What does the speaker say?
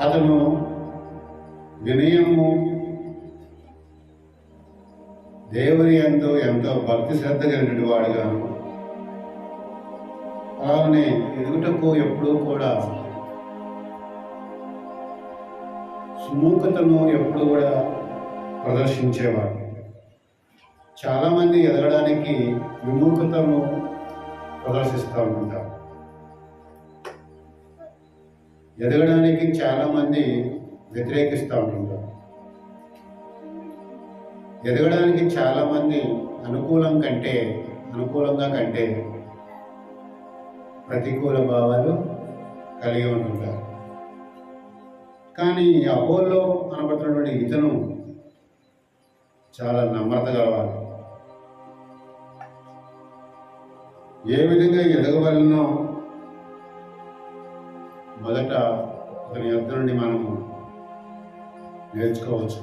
అతను వినయము దేవుని ఎంతో ఎంతో భక్తి శ్రద్ధ కలిగిన వాడుగాను అలానే ఎదుగుటకు ఎప్పుడూ కూడా సుముఖతను ఎప్పుడు కూడా ప్రదర్శించేవాడు. చాలామంది ఎదగడానికి విముఖతను ప్రదర్శిస్తూ ఉంటారు. ఎదగడానికి చాలామంది వ్యతిరేకిస్తూ ఉంటుంటారు ఎదగడానికి చాలామంది అనుకూలం కంటే అనుకూలంగా కంటే ప్రతికూల భావాలు కలిగి ఉంటుంటారు. కానీ అపోలో అనబడుతున్నటువంటి ఇతను చాలా నమ్రత గలవాడు. ఏ విధంగా ఎదగవలనో మొదట అతని యొద్ద నుండి మనము నేర్చుకోవచ్చు.